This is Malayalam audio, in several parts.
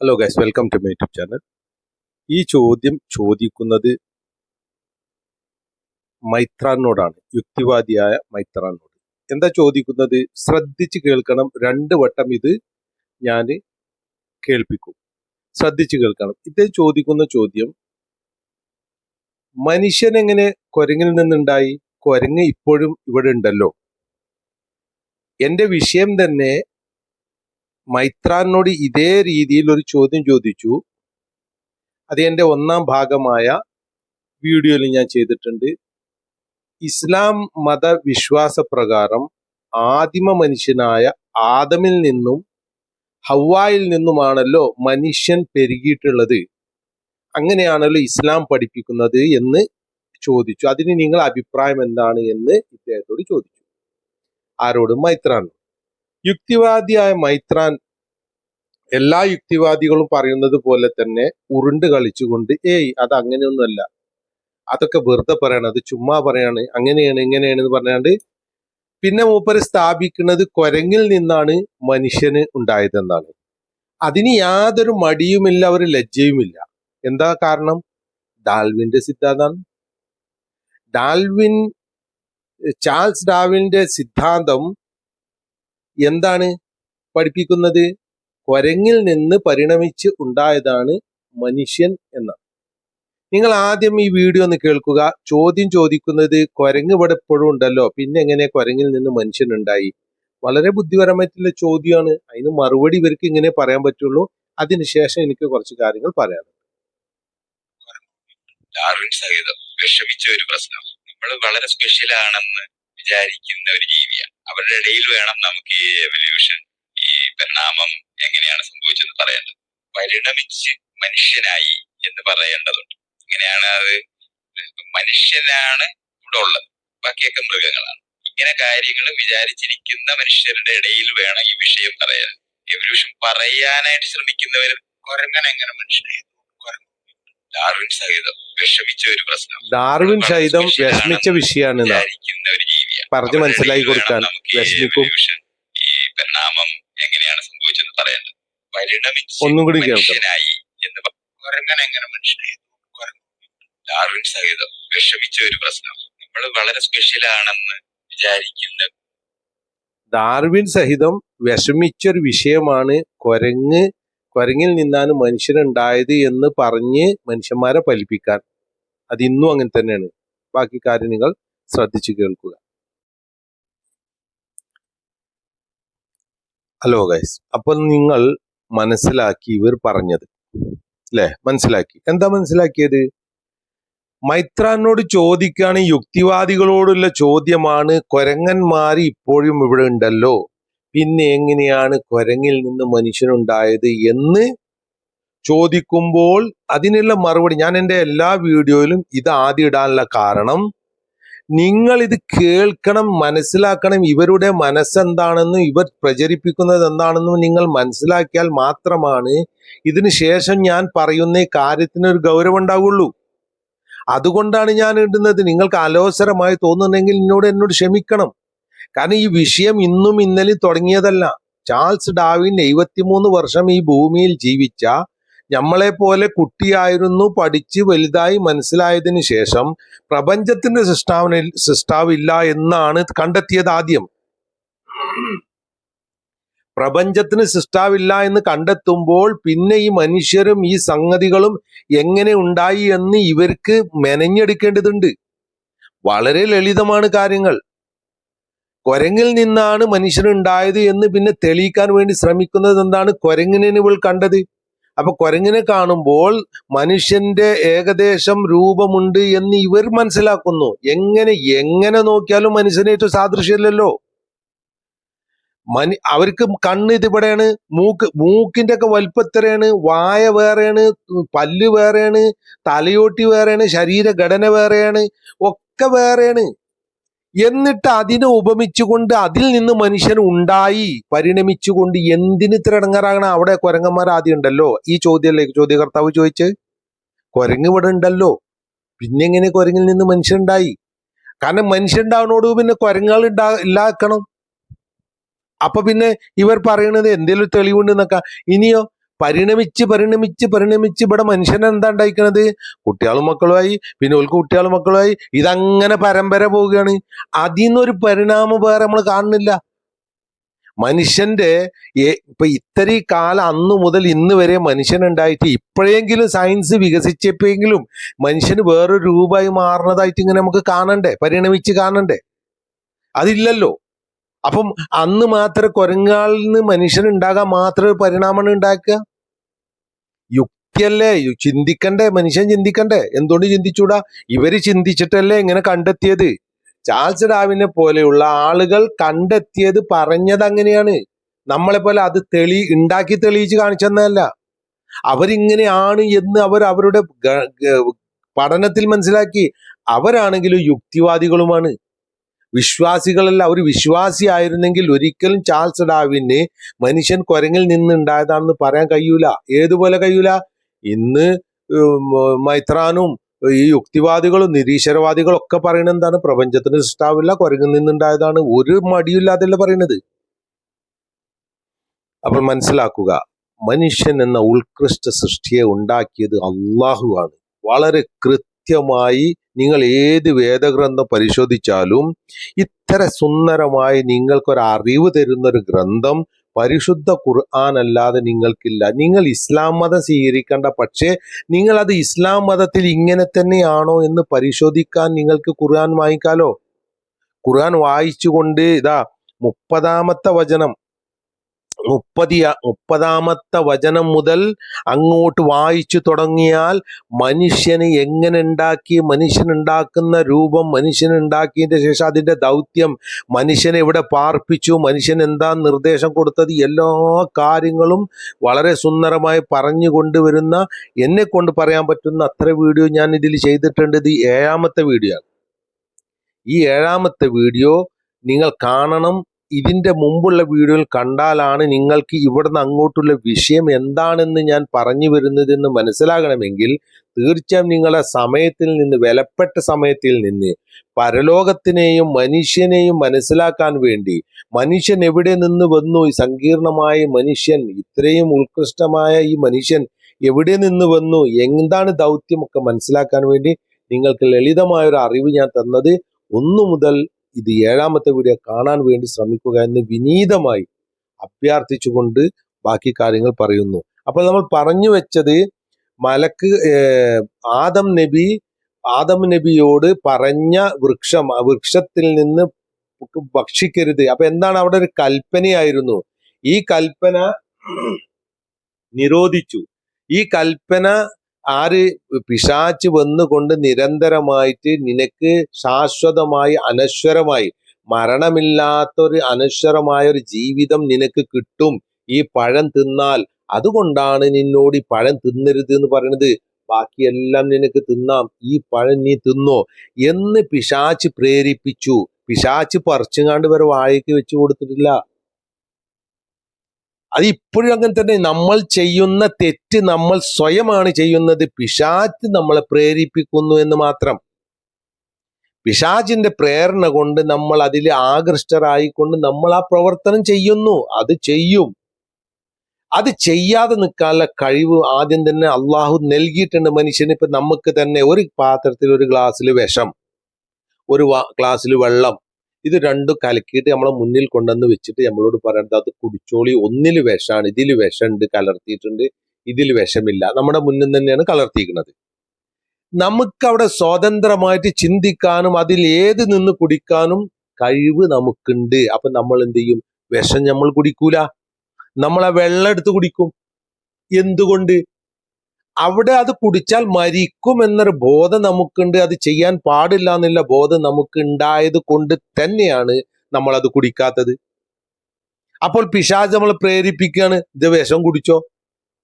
Hello guys welcome to my YouTube channel ഈ ചോദ്യം ചോദിക്കുന്നത് മൈത്രാനോടാണ് യുക്തിവാദിയായ മൈത്രാനോട്. എന്താ ചോദിക്കുന്നത്? ശ്രദ്ധിച്ച് കേൾക്കണം രണ്ട് വട്ടം ഇത് ഞാൻ കേൾപ്പിക്കും. ശ്രദ്ധിച്ച് കേൾക്കണം. ഇത് ചോദിക്കുന്ന ചോദ്യം മനുഷ്യൻ എങ്ങനെ കുരങ്ങിൽ നിന്നുണ്ടായി? കുരങ്ങ് ഇപ്പോഴും ഇവിടെ ഉണ്ടല്ലോ. എന്റെ വിഷയം തന്നെ മൈത്രാനോട് ഇതേ രീതിയിൽ ഒരു ചോദ്യം ചോദിച്ചു. അത് എന്റെ ഒന്നാം ഭാഗമായ വീഡിയോയിൽ ഞാൻ ചെയ്തിട്ടുണ്ട്. ഇസ്ലാം മതവിശ്വാസ പ്രകാരം ആദിമ മനുഷ്യനായ ആദമിൽ നിന്നും ഹവായിൽ നിന്നുമാണല്ലോ മനുഷ്യൻ പെരുകിയിട്ടുള്ളത്. അങ്ങനെയാണല്ലോ ഇസ്ലാം പഠിപ്പിക്കുന്നത് എന്ന് ചോദിച്ചു. അതിന് നിങ്ങൾ അഭിപ്രായം എന്താണ് എന്ന് ഇദ്ദേഹത്തോട് ചോദിച്ചു. ആരോട് മൈത്രാൻ യുക്തിവാദിയായ മൈത്രാൻ എല്ലാ യുക്തിവാദികളും പറയുന്നത് പോലെ തന്നെ ഉരുണ്ട് കളിച്ചുകൊണ്ട് ഏയ് അത് അങ്ങനെയൊന്നുമല്ല. അതൊക്കെ വെറുതെ പറയണം. അത് ചുമ്മാ പറയാണ്. അങ്ങനെയാണ് ഇങ്ങനെയാണ് എന്ന് പറഞ്ഞാണ്ട് പിന്നെ മൂപ്പര് സ്ഥാപിക്കുന്നത് കൊരങ്ങിൽ നിന്നാണ് മനുഷ്യന് ഉണ്ടായതെന്നാണ്. അതിന് യാതൊരു മടിയുമില്ല ഒരു ലജ്ജയുമില്ല. എന്താ കാരണം? ഡാൽവിന്റെ സിദ്ധാന്തമാണ് ഡാൽവിൻ ചാൾസ് ഡാവിന്റെ സിദ്ധാന്തം എന്താണ് പഠിപ്പിക്കുന്നത്? കുരങ്ങിൽ നിന്ന് പരിണമിച്ച് ഉണ്ടായതാണ് മനുഷ്യൻ എന്ന. നിങ്ങൾ ആദ്യം ഈ വീഡിയോ ഒന്ന് കേൾക്കുക. ചോദ്യം ചോദിക്കുന്നത് കുരങ്ങ് ഇവിടെ എപ്പോഴും ഉണ്ടല്ലോ. പിന്നെ എങ്ങനെ കുരങ്ങിൽ നിന്ന് മനുഷ്യൻ ഉണ്ടായി? വളരെ ബുദ്ധിപരമായിട്ടുള്ള ചോദ്യമാണ്. അതിന് മറുപടി ഇവർക്ക് ഇങ്ങനെ പറയാൻ പറ്റുള്ളൂ. അതിനുശേഷം എനിക്ക് കുറച്ച് കാര്യങ്ങൾ പറയാനുണ്ട്. വിഷമിച്ച ഒരു പ്രശ്നം. നമ്മൾ വളരെ സ്പെഷ്യൽ ആണെന്ന് വിചാരിക്കുന്ന ഒരു ജീവിയാണ്. അവരുടെ ഇടയിൽ വേണം നമുക്ക് ഈ എവല്യൂഷൻ ഈ പരിണാമം എങ്ങനെയാണ് സംഭവിച്ചതെന്ന് പറയേണ്ടത് പരിണമിച്ച് മനുഷ്യനായി എന്ന് പറയേണ്ടതുണ്ട്. ഇങ്ങനെയാണ് അത് മനുഷ്യനാണ് ഇവിടെ ഉള്ളത്. ബാക്കിയൊക്കെ മൃഗങ്ങളാണ്. ഇങ്ങനെ കാര്യങ്ങൾ വിചാരിച്ചിരിക്കുന്ന മനുഷ്യരുടെ ഇടയിൽ വേണം ഈ വിഷയം പറയാൻ. എവല്യൂഷൻ പറയാനായിട്ട് ശ്രമിക്കുന്നവർ കുരങ്ങൻ എങ്ങനെ ഡാർവിൻ സഹിതം വിഷമിച്ച ഒരു പ്രശ്നം. ഡാർവിൻ സഹിതം വിഷമിച്ച വിഷയമാണ് വിചാരിക്കുന്ന ഒരു പറഞ്ഞ് മനസ്സിലാക്കി കൊടുക്കാൻ ഈ വിഷമിക്കും. ഈ പരിണാമം എങ്ങനെയാണ് പറയേണ്ടത് പരിണമിച്ച് ഒന്നും കൂടി കേൾക്കണം മനുഷ്യനായി എന്ന് പ- കുരങ്ങൻ എങ്ങനെ മനുഷ്യനായി? ഡാർവിൻ സഹിതം വിഷമിച്ച ഒരു പ്രശ്നം. നമ്മൾ വളരെ സ്പെഷ്യൽ ആണെന്ന് വിചാരിക്കുന്ന ഡാർവിൻ സഹിതം വിഷമിച്ചൊരു വിഷയമാണ് കുരങ്ങ് കുരങ്ങിൽ നിന്നാണ് മനുഷ്യനുണ്ടായത് എന്ന് പറഞ്ഞ് മനുഷ്യന്മാരെ ഫലിപ്പിക്കാൻ അത് ഇന്നും അങ്ങനെ തന്നെയാണ്. ബാക്കി കാര്യം നിങ്ങൾ ശ്രദ്ധിച്ചു കേൾക്കുക. ഹലോ ഗൈസ് അപ്പൊ നിങ്ങൾ മനസ്സിലാക്കി ഇവർ പറഞ്ഞത്. അല്ലെ മനസ്സിലാക്കി. എന്താ മനസ്സിലാക്കിയത്? മൈത്രാനോട് ചോദിക്കുകയാണ് യുക്തിവാദികളോടുള്ള ചോദ്യമാണ് കൊരങ്ങന്മാർ ഇപ്പോഴും ഇവിടെ ഉണ്ടല്ലോ. പിന്നെ എങ്ങനെയാണ് കൊരങ്ങിൽ നിന്ന് മനുഷ്യനുണ്ടായത് എന്ന് ചോദിക്കുമ്പോൾ അതിനുള്ള മറുപടി ഞാൻ എന്റെ എല്ലാ വീഡിയോയിലും ഇത് ആദ്യം ഇടാനുള്ള കാരണം നിങ്ങൾ ഇത് കേൾക്കണം മനസ്സിലാക്കണം ഇവരുടെ മനസ്സെന്താണെന്നും ഇവർ പ്രചരിപ്പിക്കുന്നത് എന്താണെന്നും നിങ്ങൾ മനസ്സിലാക്കിയാൽ മാത്രമാണ് ഇതിന് ശേഷം ഞാൻ പറയുന്ന കാര്യത്തിന് ഒരു ഗൗരവം ഉണ്ടാവുള്ളൂ അതുകൊണ്ടാണ് ഞാൻ ഇടുന്നത്. നിങ്ങൾക്ക് അലോസരമായി തോന്നുന്നെങ്കിൽ എന്നോട് എന്നോട് ക്ഷമിക്കണം. കാരണം ഈ വിഷയം ഇന്നും ഇന്നലെ തുടങ്ങിയതല്ല. ചാൾസ് ഡാവിൻ എഴുപത്തിമൂന്ന് വർഷം ഈ ഭൂമിയിൽ ജീവിച്ച നമ്മളെ പോലെ കുട്ടിയായിരുന്നു പഠിച്ച് വലുതായി മനസ്സിലായതിനു ശേഷം പ്രപഞ്ചത്തിന്റെ സൃഷ്ടാവിന് സൃഷ്ടാവില്ല എന്നാണ് കണ്ടെത്തിയത് ആദ്യം. പ്രപഞ്ചത്തിന് സൃഷ്ടാവില്ല എന്ന് കണ്ടെത്തുമ്പോൾ പിന്നെ ഈ മനുഷ്യരും ഈ സംഗതികളും എങ്ങനെ ഉണ്ടായി എന്ന് ഇവർക്ക് മെനഞ്ഞെടുക്കേണ്ടതുണ്ട്. വളരെ ലളിതമാണ് കാര്യങ്ങൾ. കൊരങ്ങിൽ നിന്നാണ് മനുഷ്യനുണ്ടായത് എന്ന് പിന്നെ തെളിയിക്കാൻ വേണ്ടി ശ്രമിക്കുന്നത് എന്താണ്? കൊരങ്ങിനെ ഇവൾ കണ്ടത്. അപ്പൊ കുരങ്ങിനെ കാണുമ്പോൾ മനുഷ്യന്റെ ഏകദേശം രൂപമുണ്ട് എന്ന് ഇവർ മനസ്സിലാക്കുന്നു. എങ്ങനെ എങ്ങനെ നോക്കിയാലും മനുഷ്യനായിട്ട് സാദൃശ്യമില്ലല്ലോ. മനു അവർക്ക് കണ്ണ് ഇതിവിടെയാണ് മൂക്ക് മൂക്കിന്റെ ഒക്കെ വലിപ്പത്തിലാണ് വായ വേറെയാണ് പല്ല് വേറെയാണ് തലയോട്ടി വേറെയാണ് ശരീരഘടന വേറെയാണ് ഒക്കെ വേറെയാണ്. എന്നിട്ട് അതിനെ ഉപമിച്ചുകൊണ്ട് അതിൽ നിന്ന് മനുഷ്യൻ ഉണ്ടായി. പരിണമിച്ചുകൊണ്ട് എന്തിന് ഇത്ര അവിടെ കുരങ്ങന്മാർ ആദ്യം ഉണ്ടല്ലോ. ഈ ചോദ്യമല്ലേ ചോദ്യകർത്താവ് ചോദിച്ച്? കുരങ്ങ് ഇവിടെ ഉണ്ടല്ലോ. പിന്നെ എങ്ങനെ കുരങ്ങിൽ നിന്ന് മനുഷ്യൻ ഉണ്ടായി? കാരണം മനുഷ്യൻ ഉണ്ടാവുന്നോട് പിന്നെ കുരങ്ങുകൾ ഉണ്ടാ ഇല്ലാക്കണം. അപ്പൊ പിന്നെ ഇവർ പറയുന്നത് എന്തെങ്കിലും തെളിവുണ്ട് എന്നൊക്കെ. ഇനിയോ പരിണമിച്ച് പരിണമിച്ച് പരിണമിച്ച് ഇവിടെ മനുഷ്യൻ എന്താ ഉണ്ടായിക്കണത്? കുട്ടികളും മക്കളുമായി പിന്നെ ഓൾക്ക് കുട്ടികളും മക്കളുമായി ഇതങ്ങനെ പരമ്പര പോവുകയാണ്. അതിൽ നിന്നൊരു പരിണാമം വേറെ നമ്മൾ കാണുന്നില്ല. മനുഷ്യന്റെ ഇപ്പൊ ഇത്തരം കാലം അന്ന് മുതൽ ഇന്ന് വരെ മനുഷ്യൻ ഉണ്ടായിട്ട് ഇപ്പോഴെങ്കിലും സയൻസ് വികസിച്ചപ്പോഴെങ്കിലും മനുഷ്യന് വേറൊരു രൂപമായി മാറുന്നതായിട്ട് ഇങ്ങനെ നമുക്ക് കാണണ്ടേ? പരിണമിച്ച് കാണണ്ടേ? അതില്ലല്ലോ. അപ്പം അന്ന് മാത്രം കുരങ്ങാളിൽ നിന്ന് മനുഷ്യൻ ഉണ്ടാകാൻ മാത്രമേ പരിണാമം ഉണ്ടാക്കുക? യു- ചിന്തിക്കണ്ടേ? മനുഷ്യൻ ചിന്തിക്കണ്ടേ? എന്തുകൊണ്ട് ചിന്തിച്ചൂടാ? ഇവർ ചിന്തിച്ചിട്ടല്ലേ ഇങ്ങനെ കണ്ടെത്തിയത്? ചാൾസ് ഡാവിനെ പോലെയുള്ള ആളുകൾ കണ്ടെത്തിയത് പറഞ്ഞത് അങ്ങനെയാണ്. നമ്മളെ പോലെ അത് തെളി ഉണ്ടാക്കി തെളിയിച്ച് കാണിച്ചെന്നല്ല അവരിങ്ങനെയാണ് എന്ന് അവർ അവരുടെ പഠനത്തിൽ മനസ്സിലാക്കി. അവരാണെങ്കിലും യുക്തിവാദികളുമാണ്. വിശ്വാസികളല്ല ഒരു വിശ്വാസി ആയിരുന്നെങ്കിൽ ഒരിക്കലും ചാൾസ് ഡാവിന് മനുഷ്യൻ കുരങ്ങിൽ നിന്നുണ്ടായതാണെന്ന് പറയാൻ കഴിയൂല. ഏതുപോലെ കഴിയൂല? ഇന്ന് മൈത്രാനും ഈ യുക്തിവാദികളും നിരീശ്വരവാദികളും ഒക്കെ പറയുന്നത് എന്താണ്? പ്രപഞ്ചത്തിന് സൃഷ്ടാവില്ല കുരങ്ങിൽ നിന്നുണ്ടായതാണ്. ഒരു മടിയില്ലാതല്ല പറയണത്? അപ്പോൾ മനസ്സിലാക്കുക മനുഷ്യൻ എന്ന ഉത്കൃഷ്ട സൃഷ്ടിയെ ഉണ്ടാക്കിയത് അള്ളാഹുവാണ് വളരെ കൃത്യമായി നിങ്ങൾ ഏത് വേദഗ്രന്ഥം പരിശോധിച്ചാലും ഇത്ര സുന്ദരമായി നിങ്ങൾക്കൊരു അറിവ് തരുന്ന ഒരു ഗ്രന്ഥം പരിശുദ്ധ ഖുർആൻ അല്ലാതെ നിങ്ങൾക്കില്ല. നിങ്ങൾ ഇസ്ലാം മതം സ്വീകരിക്കേണ്ട. പക്ഷേ നിങ്ങൾ അത് ഇസ്ലാം മതത്തിൽ ഇങ്ങനെ തന്നെയാണോ എന്ന് പരിശോധിക്കാൻ നിങ്ങൾക്ക് ഖുർആൻ വായിക്കാലോ ഖുർആൻ വായിച്ചുകൊണ്ട് ഇതാ മുപ്പതാമത്തെ വചനം. മുപ്പതിയ മുപ്പതാമത്തെ വചനം മുതൽ അങ്ങോട്ട് വായിച്ചു തുടങ്ങിയാൽ മനുഷ്യന് എങ്ങനെ ഉണ്ടാക്കി മനുഷ്യൻ ഉണ്ടാക്കുന്ന രൂപം മനുഷ്യൻ ഉണ്ടാക്കിയതിന്റെ ശേഷം അതിന്റെ ദൗത്യം മനുഷ്യനെ ഇവിടെ പാർപ്പിച്ചു. മനുഷ്യൻ എന്താ നിർദ്ദേശം കൊടുത്തത്? എല്ലാ കാര്യങ്ങളും വളരെ സുന്ദരമായി പറഞ്ഞു കൊണ്ടുവരുന്ന എന്നെ കൊണ്ട് പറയാൻ പറ്റുന്ന അത്ര വീഡിയോ ഞാൻ ഇതിൽ ചെയ്തിട്ടുണ്ട്. ഇത് ഏഴാമത്തെ വീഡിയോ ആണ്. ഈ ഏഴാമത്തെ വീഡിയോ നിങ്ങൾ കാണണം. ഇതിന്റെ മുമ്പുള്ള വീഡിയോയിൽ കണ്ടാലാണ് നിങ്ങൾക്ക് ഇവിടുന്ന് അങ്ങോട്ടുള്ള വിഷയം എന്താണെന്ന് ഞാൻ പറഞ്ഞു വരുന്നതെന്ന് മനസ്സിലാകണമെങ്കിൽ തീർച്ചയായും നിങ്ങളെ സമയത്തിൽ നിന്ന് വിലപ്പെട്ട സമയത്തിൽ നിന്ന് പരലോകത്തിനെയും മനുഷ്യനെയും മനസ്സിലാക്കാൻ വേണ്ടി മനുഷ്യൻ എവിടെ നിന്ന് വന്നു? ഈ സങ്കീർണമായ മനുഷ്യൻ ഇത്രയും ഉത്കൃഷ്ടമായ ഈ മനുഷ്യൻ എവിടെ നിന്ന് വന്നു? എന്താണ് ദൗത്യമൊക്കെ മനസ്സിലാക്കാൻ വേണ്ടി നിങ്ങൾക്ക് ലളിതമായ ഒരു അറിവ് ഞാൻ തന്നത്. ഒന്നു മുതൽ ഇത് ഏഴാമത്തെ വീഡിയോ കാണാൻ വേണ്ടി ശ്രമിക്കുക എന്ന് വിനീതമായി അഭ്യർത്ഥിച്ചുകൊണ്ട് ബാക്കി കാര്യങ്ങൾ പറയുന്നു. അപ്പോൾ നമ്മൾ പറഞ്ഞു വെച്ചത് മലക്ക് ആദം നബി ആദം നബിയോട് പറഞ്ഞ വൃക്ഷം വൃക്ഷത്തിൽ നിന്ന് ഭക്ഷിക്കരുത്. അപ്പൊ എന്താണ് അവിടെ ഒരു കൽപ്പനയായിരുന്നു? ഈ കൽപ്പന നിരോധിച്ചു. ഈ കൽപ്പന ആര് പിശാച്ച് വന്നുകൊണ്ട് നിരന്തരമായിട്ട് നിനക്ക് ശാശ്വതമായി അനശ്വരമായി മരണമില്ലാത്തൊരു അനശ്വരമായ ഒരു ജീവിതം നിനക്ക് കിട്ടും. ഈ പഴം തിന്നാൽ അതുകൊണ്ടാണ് നിന്നോട് ഈ പഴം തിന്നരുത് എന്ന് പറയുന്നത് ബാക്കിയെല്ലാം നിനക്ക് തിന്നാം. ഈ പഴം നീ തിന്നോ എന്ന് പിശാച്ച് പ്രേരിപ്പിച്ചു. പിശാച്ച് പറിച്ചുങ്ങാണ്ട് വരെ വാഴയ്ക്ക് വെച്ചു കൊടുത്തിട്ടില്ല. അത് ഇപ്പോഴും അങ്ങനെ തന്നെ. നമ്മൾ ചെയ്യുന്ന തെറ്റ് നമ്മൾ സ്വയമാണ് ചെയ്യുന്നത്. പിശാച്ച് നമ്മളെ പ്രേരിപ്പിക്കുന്നു എന്ന് മാത്രം. പിശാചിന്റെ പ്രേരണ കൊണ്ട് നമ്മൾ അതിൽ ആകൃഷ്ടരായിക്കൊണ്ട് നമ്മൾ ആ പ്രവർത്തനം ചെയ്യുന്നു. അത് ചെയ്യും. അത് ചെയ്യാതെ നിൽക്കാനുള്ള കഴിവ് ആദ്യം തന്നെ അള്ളാഹു നൽകിയിട്ടുണ്ട് മനുഷ്യന്. ഇപ്പൊ നമുക്ക് തന്നെ ഒരു പാത്രത്തിൽ ഒരു ഗ്ലാസ്സിൽ വിഷം ഒരു ഗ്ലാസ്സിൽ വെള്ളം ഇത് രണ്ടും കലക്കിയിട്ട് നമ്മളെ മുന്നിൽ കൊണ്ടുവന്ന് വെച്ചിട്ട് നമ്മളോട് പറയേണ്ടത് അത് കുടിച്ചോളി ഒന്നിൽ വിഷമാണ് ഇതിൽ വിഷമുണ്ട് കലർത്തിയിട്ടുണ്ട് ഇതിൽ വിഷമില്ല. നമ്മുടെ മുന്നിൽ തന്നെയാണ് കലർത്തിയിരിക്കുന്നത്. നമുക്ക് അവിടെ സ്വതന്ത്രമായിട്ട് ചിന്തിക്കാനും അതിൽ ഏത് നിന്ന് കുടിക്കാനും കഴിവ് നമുക്കുണ്ട്. അപ്പൊ നമ്മൾ എന്ത് ചെയ്യും? വിഷം നമ്മൾ കുടിക്കൂല. നമ്മളെ വെള്ളം എടുത്ത് കുടിക്കും. എന്തുകൊണ്ട്? അവിടെ അത് കുടിച്ചാൽ മരിക്കും എന്നൊരു ബോധം നമുക്കുണ്ട്. അത് ചെയ്യാൻ പാടില്ല എന്നുള്ള ബോധം നമുക്ക് ഉണ്ടായത് കൊണ്ട് തന്നെയാണ് നമ്മൾ അത് കുടിക്കാത്തത്. അപ്പോൾ പിശാച് നമ്മൾ പ്രേരിപ്പിക്കുകയാണ്. ഇത് വിഷം കുടിച്ചോ?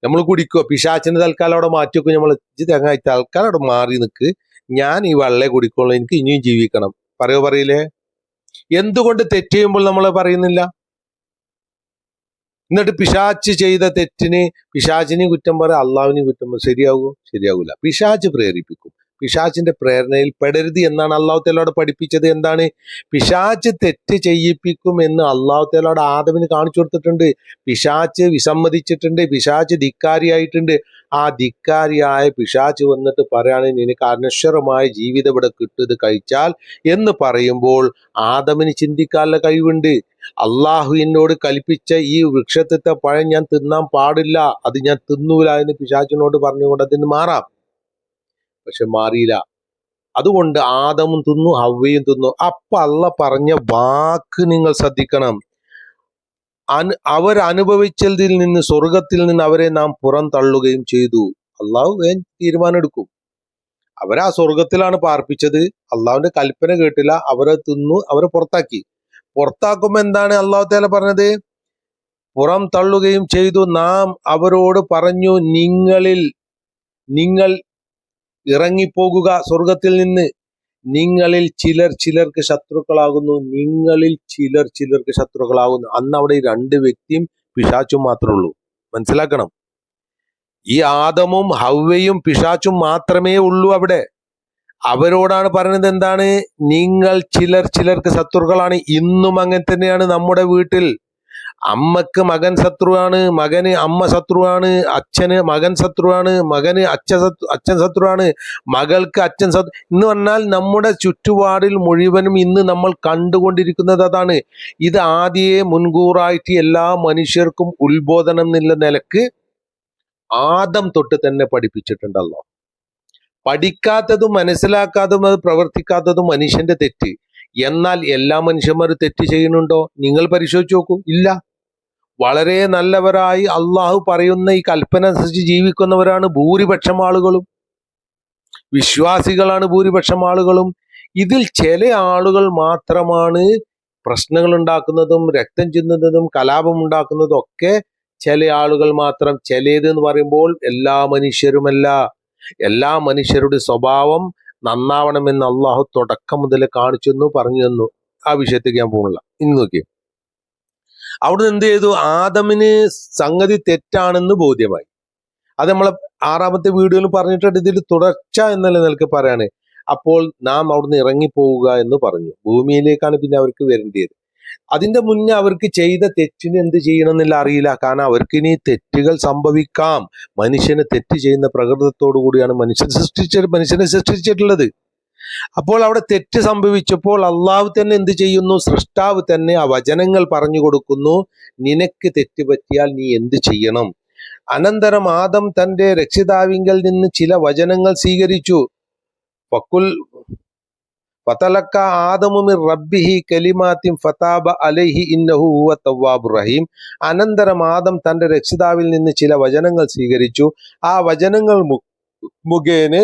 നമ്മൾ കുടിക്കോ? പിശാച്ചിന്റെ തൽക്കാലം അവിടെ മാറ്റി വെക്കും. നമ്മൾ തേങ്ങ തൽക്കാലം അവിടെ മാറി നിൽക്ക് ഞാൻ ഈ വെള്ളേ കുടിക്കുള്ളൂ. എനിക്ക് ഇനിയും ജീവിക്കണം. പറയോ പറയില്ലേ? എന്തുകൊണ്ട് തെറ്റ് ചെയ്യുമ്പോൾ നമ്മൾ പറയുന്നില്ല? എന്നിട്ട് പിശാച്ച് ചെയ്ത തെറ്റിന് പിശാചിനെയും കുറ്റം പറ അള്ളാവിനെയും കുറ്റം പറ ശരിയാകുമോ ശരിയാകൂല. പിശാച്ച് പ്രേരിപ്പിക്കും. പിശാച്ചിന്റെ പ്രേരണയിൽ പെടരുത് എന്നാണ് അള്ളാഹു പഠിപ്പിച്ചത്. എന്താണ്? പിശാച്ച് തെറ്റ് ചെയ്യിപ്പിക്കും എന്ന് അള്ളാഹു ആദവിന് കാണിച്ചു കൊടുത്തിട്ടുണ്ട്. പിശാച്ച് വിസമ്മതിച്ചിട്ടുണ്ട്. പിശാച്ച് ധിക്കാരിയായിട്ടുണ്ട്. ആ ധിക്കാരിയായ പിശാച്ച് വന്നിട്ട് പറയാണ് നിനക്ക് അനശ്വരമായ ജീവിതം ഇവിടെ കിട്ടിയത് കഴിച്ചാൽ എന്ന് പറയുമ്പോൾ ആദമിന് ചിന്തിക്കാനുള്ള കഴിവുണ്ട്. അള്ളാഹു എന്നോട് കൽപ്പിച്ച ഈ വൃക്ഷത്തെ പഴം ഞാൻ തിന്നാൻ പാടില്ല അത് ഞാൻ തിന്നൂല എന്ന് പിശാച്ചിനോട് പറഞ്ഞുകൊണ്ട് അതിന് മാറാം. പക്ഷെ മാറിയില്ല. അതുകൊണ്ട് ആദമും തിന്നു ഹവ്വയും തിന്നു. അപ്പൊ അള്ള പറഞ്ഞ വാക്ക് നിങ്ങൾ ശ്രദ്ധിക്കണം. അനു അവർ അനുഭവിച്ചതിൽ നിന്ന് സ്വർഗത്തിൽ നിന്ന് അവരെ നാം പുറം തള്ളുകയും ചെയ്തു. അള്ളാഹു വേഗം തീരുമാനമെടുക്കും. അവരെ ആ സ്വർഗത്തിലാണ് പാർപ്പിച്ചത്. അള്ളാഹുവിന്റെ കൽപ്പന കേട്ടില്ല. അവരെ തിന്നു അവരെ പുറത്താക്കി. പുറത്താക്കുമ്പോ എന്താണ് അള്ളാഹു തേല പറഞ്ഞത്? പുറം തള്ളുകയും ചെയ്തു. നാം അവരോട് പറഞ്ഞു നിങ്ങളിൽ നിങ്ങൾ ഇറങ്ങിപ്പോകുക സ്വർഗത്തിൽ നിന്ന്. നിങ്ങളിൽ ചിലർ ചിലർക്ക് ശത്രുക്കളാകുന്നു. നിങ്ങളിൽ ചിലർ ചിലർക്ക് ശത്രുക്കളാകുന്നു. അന്ന് അവിടെ ഈ രണ്ട് വ്യക്തിയും പിശാച്ചും മാത്രമേ ഉള്ളൂ. മനസ്സിലാക്കണം? ഈ ആദമും ഹവ്വയും പിശാച്ചും മാത്രമേ ഉള്ളൂ അവിടെ. അവരോടാണ് പറയുന്നത് എന്താണ്? നിങ്ങൾ ചിലർ ചിലർക്ക് ശത്രുക്കളാണ്. ഇന്നും അങ്ങനെ തന്നെയാണ് നമ്മുടെ വീട്ടിൽ. അമ്മയ്ക്ക് മകൻ ശത്രുവാണ് മകന് അമ്മ ശത്രുവാണ് അച്ഛന് മകൻ ശത്രുവാണ് മകന് അച്ഛ അച്ഛൻ ശത്രുവാണ് മകൾക്ക് അച്ഛൻ ശത്രു എന്ന് പറഞ്ഞാൽ നമ്മുടെ ചുറ്റുപാടിൽ മുഴുവനും ഇന്ന് നമ്മൾ കണ്ടുകൊണ്ടിരിക്കുന്നത് അതാണ്. ഇത് ആദ്യേ മുൻകൂറായിട്ട് എല്ലാ മനുഷ്യർക്കും ഉത്ബോധനം എന്നുള്ള നിലയ്ക്ക് ആദം തൊട്ട് തന്നെ പഠിപ്പിച്ചിട്ടുണ്ടല്ലോ. പഠിക്കാത്തതും മനസ്സിലാക്കാത്തതും അത് പ്രവർത്തിക്കാത്തതും മനുഷ്യന്റെ തെറ്റ്. എന്നാൽ എല്ലാ മനുഷ്യന്മാരും തെറ്റ് ചെയ്യുന്നുണ്ടോ? നിങ്ങൾ പരിശോധിച്ച് നോക്കൂ. ഇല്ല. വളരെ നല്ലവരായി അള്ളാഹു പറയുന്ന ഈ കൽപ്പന അനുസരിച്ച് ജീവിക്കുന്നവരാണ് ഭൂരിപക്ഷം ആളുകളും. വിശ്വാസികളാണ് ഭൂരിപക്ഷം ആളുകളും. ഇതിൽ ചില ആളുകൾ മാത്രമാണ് പ്രശ്നങ്ങൾ ഉണ്ടാക്കുന്നതും രക്തം ചിന്തുന്നതും കലാപം ഉണ്ടാക്കുന്നതും ഒക്കെ ചില ആളുകൾ മാത്രം. ചിലത് എന്ന് പറയുമ്പോൾ എല്ലാ മനുഷ്യരുമല്ല. എല്ലാ മനുഷ്യരുടെ സ്വഭാവം നന്നാവണമെന്ന് അള്ളാഹു തുടക്കം മുതൽ കാണിച്ചു എന്ന് പറഞ്ഞു തന്നു. ആ വിഷയത്തേക്ക് ഞാൻ പോകുന്നില്ല. ഇനി നോക്കി അവിടുന്ന് എന്ത് ചെയ്തു? ആദമിന് സംഗതി തെറ്റാണെന്ന് ബോധ്യമായി. അത് നമ്മളെ ആറാമത്തെ വീഡിയോയിൽ പറഞ്ഞിട്ടുണ്ട്. ഇതിൽ തുടർച്ച എന്നല്ല നിലയ്ക്ക് പറയാണ്. അപ്പോൾ നാം അവിടുന്ന് ഇറങ്ങിപ്പോവുക എന്ന് പറഞ്ഞു. ഭൂമിയിലേക്കാണ് പിന്നെ അവർക്ക് വരേണ്ടത് അതിന്റെ മുന്നേ അവർക്ക് ചെയ്ത തെറ്റിന് എന്ത് ചെയ്യണം എന്നില്ല അറിയില്ല. കാരണം അവർക്ക് ഇനി തെറ്റുകൾ സംഭവിക്കാം. മനുഷ്യന് തെറ്റ് ചെയ്യുന്ന പ്രകൃതത്തോടു കൂടിയാണ് മനുഷ്യൻ സൃഷ്ടിച്ച മനുഷ്യനെ സൃഷ്ടിച്ചിട്ടുള്ളത്. അപ്പോൾ അവിടെ തെറ്റ് സംഭവിച്ചപ്പോൾ അള്ളാഹു തന്നെ എന്ത് ചെയ്യുന്നു? സൃഷ്ടാവ് തന്നെ ആ വചനങ്ങൾ പറഞ്ഞു കൊടുക്കുന്നു. നിനക്ക് തെറ്റ് പറ്റിയാൽ നീ എന്ത് ചെയ്യണം? അനന്തരം ആദം തന്റെ രക്ഷിതാവിങ്കൽ നിന്ന് ചില വചനങ്ങൾ സ്വീകരിച്ചു. ഫക്കുൽ ഫതലക്ക ആദമുമിർ റബ്ബിഹി കലിമാത്തിം ഫതാബ അലൈഹി ഇന്നഹു ഹുവ തവ്വാബു റഹീം. അനന്തരം ആദം തന്റെ രക്ഷിതാവിൽ നിന്ന് ചില വചനങ്ങൾ സ്വീകരിച്ചു. ആ വചനങ്ങൾ മുഖേന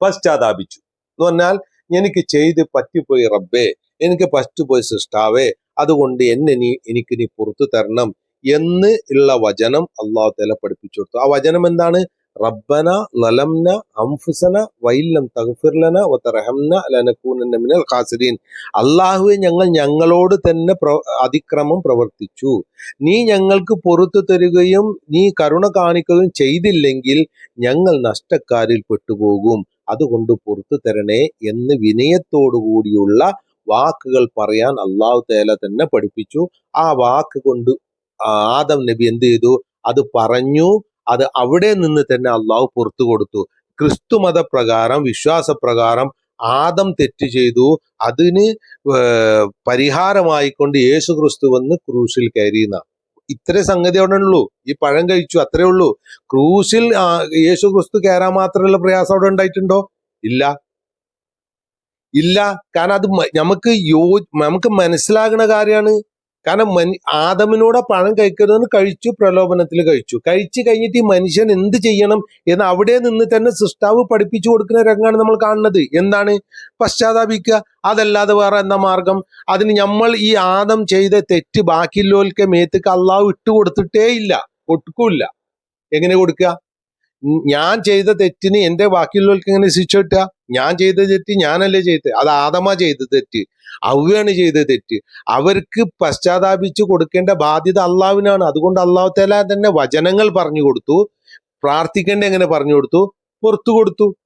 പശ്ചാത്താപിച്ചു. എന്ന് പറഞ്ഞാൽ എനിക്ക് ചെയ്ത് പറ്റിപ്പോയി റബ്ബേ. എനിക്ക് പറ്റുപോയി സൃഷ്ടാവേ. അതുകൊണ്ട് എന്നെ നീ എനിക്ക് നീ പുറത്തു തരണം എന്ന് ഉള്ള വചനം അള്ളാഹു തല പഠിപ്പിച്ചു കൊടുത്തു. ആ വചനം എന്താണ്? റബ്ബന ലലംന അംഫുസന വൈലം തഗ്ഫിർലന വതർഹംന ലനകൂനന്ന മിനൽ ഖാസിരീൻ. അള്ളാഹുവെ ഞങ്ങൾ ഞങ്ങളോട് തന്നെ അതിക്രമം പ്രവർത്തിച്ചു. നീ ഞങ്ങൾക്ക് പുറത്തു തരികയും നീ കരുണ കാണിക്കുകയും ചെയ്തില്ലെങ്കിൽ ഞങ്ങൾ നഷ്ടക്കാരിൽ പെട്ടുപോകും. അതുകൊണ്ട് പുറത്തു തരണേ എന്ന് വിനയത്തോടു കൂടിയുള്ള വാക്കുകൾ പറയാൻ അള്ളാഹു തേല തന്നെ പഠിപ്പിച്ചു. ആ വാക്ക് കൊണ്ട് ആദം നബി എന്ത് ചെയ്തു? അത് പറഞ്ഞു. അത് അവിടെ നിന്ന് തന്നെ അള്ളാഹു പുറത്തു കൊടുത്തു. ക്രിസ്തു മതപ്രകാരം വിശ്വാസപ്രകാരം ആദം തെറ്റ് ചെയ്തു. അതിന് പരിഹാരമായിക്കൊണ്ട് യേശു ക്രിസ്തു വന്ന് ക്രൂശിൽ കയറിയുന്ന. ഇത്ര സംഗതി അവിടെ ഉള്ളൂ. ഈ പഴം കഴിച്ചു അത്രേ ഉള്ളൂ. ക്രൂശിൽ യേശു ക്രിസ്തു കയറാൻ മാത്രമുള്ള പ്രയാസം അവിടെ ഉണ്ടായിട്ടുണ്ടോ? ഇല്ല. ഇല്ല. കാരണം അത് നമുക്ക് യോ നമുക്ക് മനസ്സിലാകുന്ന കാര്യമാണ്. കാരണം മനു ആദമിനോട് പഴം കഴിക്കരുതെന്ന് കഴിച്ചു പ്രലോഭനത്തിൽ കഴിച്ചു. കഴിച്ചു കഴിഞ്ഞിട്ട് ഈ മനുഷ്യൻ എന്ത് ചെയ്യണം എന്ന് അവിടെ നിന്ന് തന്നെ സൃഷ്ടാവ് പഠിപ്പിച്ചു കൊടുക്കുന്ന രംഗമാണ് നമ്മൾ കാണുന്നത്. എന്താണ്? പശ്ചാത്താപിക്കുക. അതല്ലാതെ വേറെ എന്താ മാർഗം? അതിന് നമ്മൾ ഈ ആദം ചെയ്ത തെറ്റ് ബാക്കിയുള്ളവർക്ക് മേത്തേക്ക് അള്ളാഹു ഇട്ട് കൊടുത്തിട്ടേ ഇല്ല. കൊടുക്കൂല്ല. എങ്ങനെ കൊടുക്കുക? ഞാൻ ചെയ്ത തെറ്റിന് എന്റെ ബാക്കിയുള്ളവർക്ക് എങ്ങനെ ശിക്ഷ കിട്ടുക? ഞാൻ ചെയ്ത തെറ്റ് ഞാനല്ലേ ചെയ്തത്. അത് ആദമ ചെയ്ത തെറ്റ്. അവയാണ് ചെയ്ത തെറ്റ്. അവർക്ക് പശ്ചാത്താപിച്ചു കൊടുക്കേണ്ട ബാധ്യത അള്ളാവിനാണ്. അതുകൊണ്ട് അള്ളാഹു തല തന്നെ വചനങ്ങൾ പറഞ്ഞു കൊടുത്തു. പ്രാർത്ഥിക്കേണ്ട എങ്ങനെ പറഞ്ഞു കൊടുത്തു? പുറത്തു കൊടുത്തു.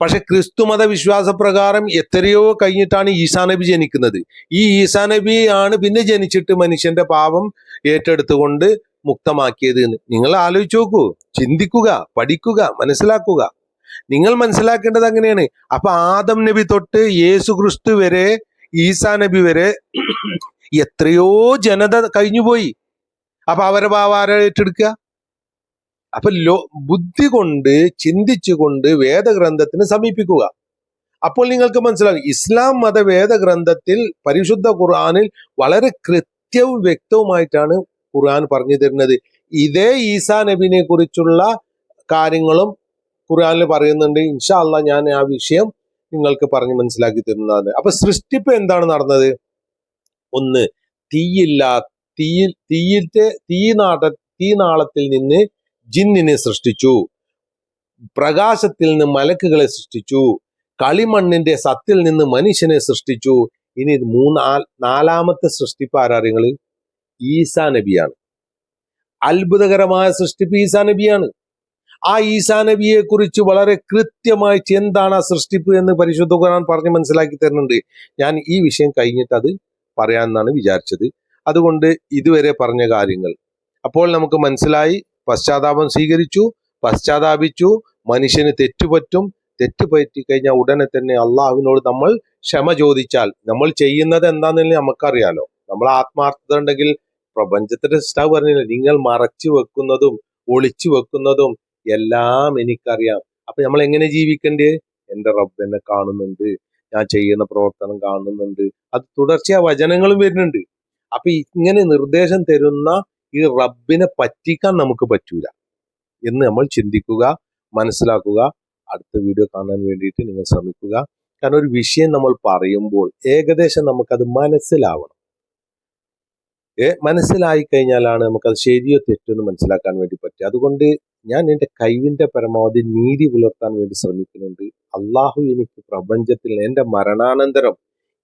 പക്ഷെ ക്രിസ്തു മത വിശ്വാസപ്രകാരം എത്രയോ കഴിഞ്ഞിട്ടാണ് ഈസാ നബി ജനിക്കുന്നത്. ഈ ഈസാ നബി ആണ് പിന്നെ ജനിച്ചിട്ട് മനുഷ്യന്റെ പാപം ഏറ്റെടുത്തുകൊണ്ട് മുക്തമാക്കിയത് എന്ന്. നിങ്ങൾ ആലോചിച്ച് നോക്കൂ. ചിന്തിക്കുക പഠിക്കുക മനസ്സിലാക്കുക. നിങ്ങൾ മനസ്സിലാക്കേണ്ടത് അങ്ങനെയാണ്. അപ്പൊ ആദം നബി തൊട്ട് യേസു ക്രിസ്തു വരെ ഈസാ നബി വരെ എത്രയോ ജനത കഴിഞ്ഞുപോയി. അപ്പൊ അവരെ ഭാവം ആരാ ഏറ്റെടുക്കുക? അപ്പൊ ലോ ബുദ്ധി കൊണ്ട് ചിന്തിച്ചുകൊണ്ട് വേദഗ്രന്ഥത്തിന് സമീപിക്കുക. അപ്പോൾ നിങ്ങൾക്ക് മനസ്സിലാകും ഇസ്ലാം മത വേദഗ്രന്ഥത്തിൽ പരിശുദ്ധ ഖുർആാനിൽ വളരെ കൃത്യവും വ്യക്തവുമായിട്ടാണ് ഖുർആൻ പറഞ്ഞു തരുന്നത്. ഇതേ ഈസാ നബിനെ കുറിച്ചുള്ള കാര്യങ്ങളും ഖുർആനിൽ പറയുന്നുണ്ട് ഇൻഷാ അല്ല ഞാൻ ആ വിഷയം നിങ്ങൾക്ക് പറഞ്ഞ് മനസ്സിലാക്കി തരുന്നതാണ്. അപ്പൊ സൃഷ്ടിപ്പ് എന്താണ് നടന്നത്? ഒന്ന് തീയില്ല തീയിൽ തീയിന്റെ തീനാട തീനാളത്തിൽ നിന്ന് ജിന്നിനെ സൃഷ്ടിച്ചു. പ്രകാശത്തിൽ നിന്ന് മലക്കുകളെ സൃഷ്ടിച്ചു. കളിമണ്ണിന്റെ സത്തിൽ നിന്ന് മനുഷ്യനെ സൃഷ്ടിച്ചു. ഇനി മൂന്നാ നാലാമത്തെ സൃഷ്ടിപ്പ് ആരാ ഈസാ നബിയാണ്. അത്ഭുതകരമായ സൃഷ്ടിപ്പ് ഈസാ നബിയാണ്. ആ ഈസാ നബിയെ കുറിച്ച് വളരെ കൃത്യമായി എന്താണ് ആ സൃഷ്ടിപ്പ് എന്ന് പരിശുദ്ധ ഖുർആൻ പറഞ്ഞ് മനസ്സിലാക്കി തരുന്നുണ്ട്. ഞാൻ ഈ വിഷയം കഴിഞ്ഞിട്ട് അത് പറയാമെന്നാണ് വിചാരിച്ചത്. അതുകൊണ്ട് ഇതുവരെ പറഞ്ഞ കാര്യങ്ങൾ. അപ്പോൾ നമുക്ക് മനസ്സിലായി. പശ്ചാത്താപം സ്വീകരിച്ചു. പശ്ചാത്താപിച്ചു. മനുഷ്യന് തെറ്റുപറ്റും തെറ്റ് പറ്റി കഴിഞ്ഞാൽ ഉടനെ തന്നെ അള്ളാഹുവിനോട് നമ്മൾ ക്ഷമ ചോദിച്ചാൽ നമ്മൾ ചെയ്യുന്നത് എന്താണെന്ന് നമുക്കറിയാലോ. നമ്മൾ ആത്മാർത്ഥത ഉണ്ടെങ്കിൽ പ്രപഞ്ചത്തിന്റെ സ്റ്റാവ് പറഞ്ഞില്ല? നിങ്ങൾ മറച്ചു വെക്കുന്നതും ഒളിച്ചു വെക്കുന്നതും എല്ലാം എനിക്കറിയാം. അപ്പൊ നമ്മൾ എങ്ങനെ ജീവിക്കണ്ടേ? എന്റെ റബ്ബ് എന്നെ കാണുന്നുണ്ട്. ഞാൻ ചെയ്യുന്ന പ്രവർത്തനം കാണുന്നുണ്ട്. അത് തുടർച്ചയായ വചനങ്ങളും വരുന്നുണ്ട്. അപ്പൊ ഇങ്ങനെ നിർദ്ദേശം തരുന്ന ഈ റബ്ബിനെ പറ്റിക്കാൻ നമുക്ക് പറ്റൂല. എന്ന് നമ്മൾ ചിന്തിക്കുക മനസ്സിലാക്കുക. അടുത്ത വീഡിയോ കാണാൻ വേണ്ടിയിട്ട് നിങ്ങൾ ശ്രമിക്കുക. കാരണം ഒരു വിഷയം നമ്മൾ പറയുമ്പോൾ ഏകദേശം നമുക്കത് മനസ്സിലാവണം. ഏ മനസ്സിലായി കഴിഞ്ഞാലാണ് നമുക്കത് ശരിയോ തെറ്റോ എന്ന് മനസ്സിലാക്കാൻ വേണ്ടി പറ്റുക. അതുകൊണ്ട് ഞാൻ എന്റെ കഴിവിന്റെ പരമാവധി നീതി പുലർത്താൻ വേണ്ടി ശ്രമിക്കുന്നുണ്ട്. അള്ളാഹു എനിക്ക് പ്രപഞ്ചത്തിൽ എന്റെ മരണാനന്തരം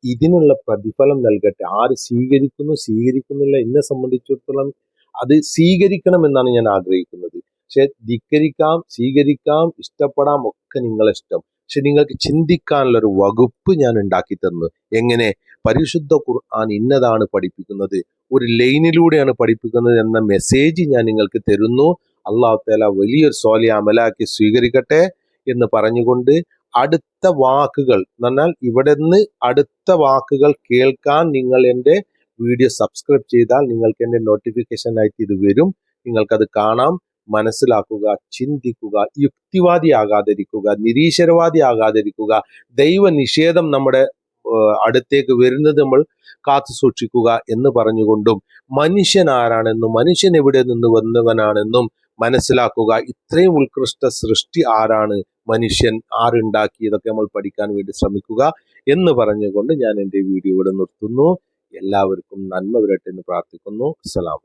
ഇതിനുള്ള പ്രതിഫലം നൽകട്ടെ. ആര് സ്വീകരിക്കുന്നു സ്വീകരിക്കുന്നില്ല എന്നെ സംബന്ധിച്ചിടത്തോളം അത് സ്വീകരിക്കണം എന്നാണ് ഞാൻ ആഗ്രഹിക്കുന്നത്. പക്ഷെ ധിക്കരിക്കാം സ്വീകരിക്കാം ഇഷ്ടപ്പെടാം ഒക്കെ നിങ്ങളെ ഇഷ്ടം. പക്ഷെ നിങ്ങൾക്ക് ചിന്തിക്കാനുള്ള ഒരു വകുപ്പ് ഞാൻ ഉണ്ടാക്കി തന്നു. എങ്ങനെ? പരിശുദ്ധ ഖുർആൻ ഇന്നതാണ് പഠിപ്പിക്കുന്നത്. ഒരു ലൈനിലൂടെയാണ് പഠിപ്പിക്കുന്നത് എന്ന മെസ്സേജ് ഞാൻ നിങ്ങൾക്ക് തരുന്നു. അള്ളാഹു തആല വലിയൊരു സോലി അമലാക്കി സ്വീകരിക്കട്ടെ എന്ന് പറഞ്ഞുകൊണ്ട് അടുത്ത വാക്കുകൾ എന്നാൽ ഇവിടെ നിന്ന് അടുത്ത വാക്കുകൾ കേൾക്കാൻ നിങ്ങൾ എന്റെ വീഡിയോ സബ്സ്ക്രൈബ് ചെയ്താൽ നിങ്ങൾക്ക് എന്റെ നോട്ടിഫിക്കേഷൻ ആയിട്ട് ഇത് വരും. നിങ്ങൾക്കത് കാണാം മനസ്സിലാക്കുക ചിന്തിക്കുക യുക്തിവാദിയാകാതിരിക്കുക നിരീശ്വരവാദിയാകാതിരിക്കുക ദൈവ നിഷേധം നമ്മുടെ അടുത്തേക്ക് വരുന്നത് നമ്മൾ കാത്തു സൂക്ഷിക്കുക എന്ന് പറഞ്ഞുകൊണ്ടും മനുഷ്യൻ ആരാണെന്നും മനുഷ്യൻ എവിടെ നിന്ന് വന്നവനാണെന്നും മനസ്സിലാക്കുക ഇത്രയും ഉത്കൃഷ്ട സൃഷ്ടി ആരാണ് മനുഷ്യൻ ആരുണ്ടാക്കി ഇതൊക്കെ നമ്മൾ പഠിക്കാൻ വേണ്ടി ശ്രമിക്കുക എന്ന് പറഞ്ഞുകൊണ്ട് ഞാൻ എന്റെ വീഡിയോ ഇവിടെ നിർത്തുന്നു. എല്ലാവർക്കും നന്മ വരട്ടെ എന്ന് പ്രാർത്ഥിക്കുന്നു. അസ്സലാം